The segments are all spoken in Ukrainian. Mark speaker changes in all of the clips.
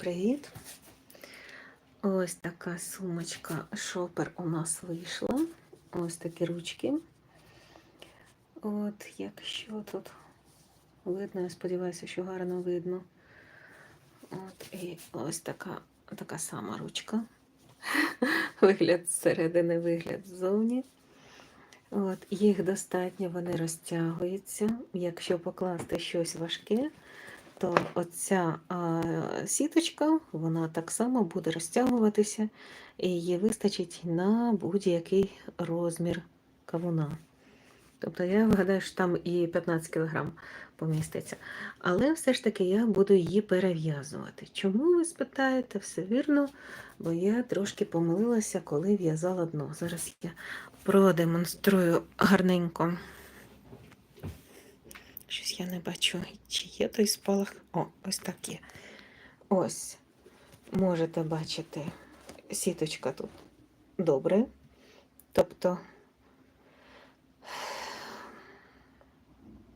Speaker 1: Привіт! Ось така сумочка шопер у нас вийшла. Ось такі ручки. От, якщо тут видно, я сподіваюся, що гарно видно. От, і ось така, така сама ручка. Вигляд зсередини, вигляд ззовні. От, їх достатньо, вони розтягуються. Якщо покласти щось важке, то оця сіточка, вона так само буде розтягуватися, і її вистачить на будь-який розмір кавуна. Тобто я вгадаю, що там і 15 кг поміститься. Але все ж таки я буду її перев'язувати. Чому ви спитаєте? Все вірно, бо я трошки помилилася, коли в'язала дно. Зараз я продемонструю гарненько. Щось я не бачу, чи є той спалах. О, ось так є. Ось. Можете бачити, сіточка тут добре. Тобто,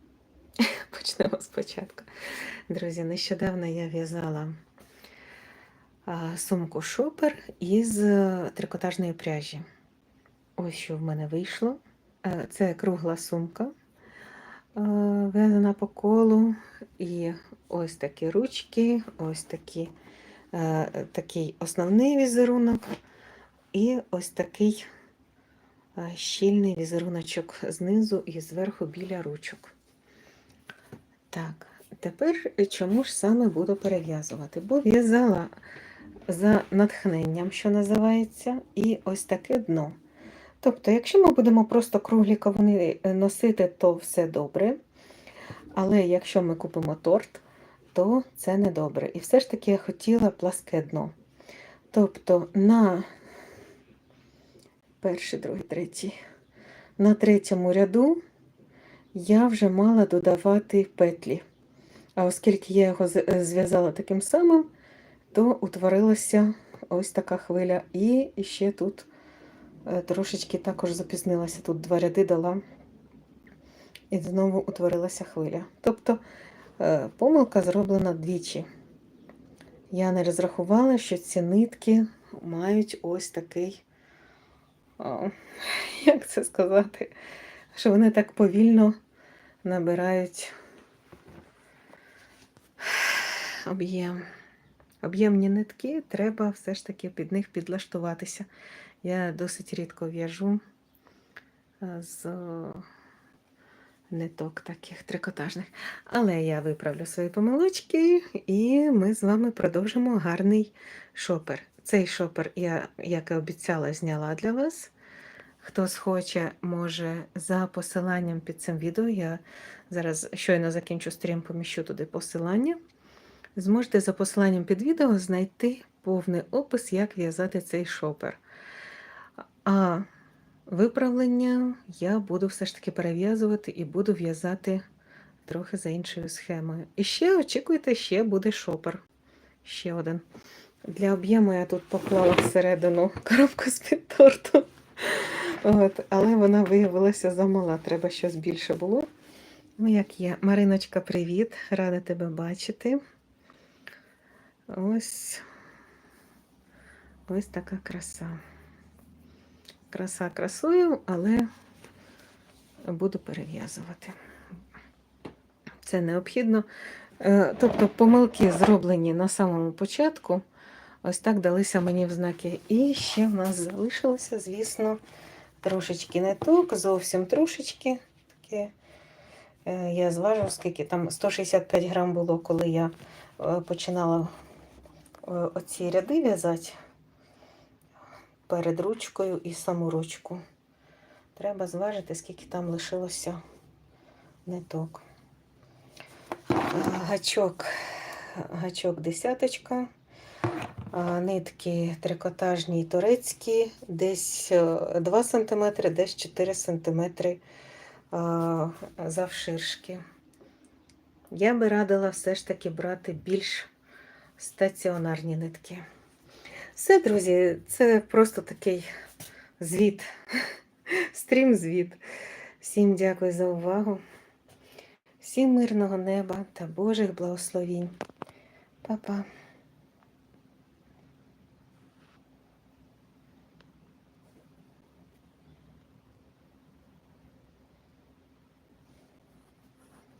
Speaker 1: почнемо спочатку. Друзі, нещодавно я в'язала сумку шопер із е, трикотажної пряжі. Ось що в мене вийшло. Е, Це кругла сумка. Е, В'язана по колу, і ось такі ручки, ось такі, е, такий основний візерунок, і ось такий е, щільний візеруночок знизу і зверху біля ручок. Так, тепер чому ж саме буду перев'язувати? Бо в'язала за натхненням, що називається, і ось таке дно. Тобто, якщо ми будемо просто круглі кавуни носити, то все добре. Але якщо ми купимо торт, то це не добре. І все ж таки я хотіла пласке дно. Тобто на перший, другий, третій, на третьому ряду я вже мала додавати петлі. А оскільки я його зв'язала таким самим, то утворилася ось така хвиля. І ще тут е, трошечки також запізнилася. Тут два ряди дала, і знову утворилася хвиля. Тобто е, помилка зроблена двічі. Я не розрахувала, що ці нитки мають ось такий, о, як це сказати, що вони так повільно набирають об'єм. Об'ємні нитки, треба все ж таки під них підлаштуватися. Я досить рідко в'яжу е, з ниток таких трикотажних. Але я виправлю свої помилочки, і ми з вами продовжимо гарний шопер. Цей шопер я, як і обіцяла, зняла для вас. Хто схоче, може за посиланням під цим відео. Я зараз щойно закінчу стрім, поміщу туди посилання. Зможете за посиланням під відео знайти повний опис, як в'язати цей шопер. А виправлення я буду все ж таки перев'язувати і буду в'язати трохи за іншою схемою. І ще очікуйте, ще буде шопер. Ще один. Для об'єму я тут поклала всередину коробку з-під торту. От, але вона виявилася замала, треба щось більше було. Ну, як є. Мариночка, привіт, рада тебе бачити. Ось ось така краса. Краса красою, але буду перев'язувати. Це необхідно. Е, Тобто помилки зроблені на самому початку. Ось так далися мені в знаки. І ще в нас залишилося, звісно, трошечки ниток, зовсім трошечки. Таке. Е, Я зважу, скільки там 165 грам було, коли я е, починала оці ряди в'язати перед ручкою і саму ручку. Треба зважити, скільки там лишилося ниток. Е, Гачок, гачок десяточка. Нитки трикотажні і турецькі, десь е, 2 см, десь 4 см завширшки. Я би радила все ж таки брати більш стаціонарні нитки. Все, друзі, це просто такий звіт, стрім-звіт. Всім дякую за увагу. Всім мирного неба та Божих благословінь. Па-па.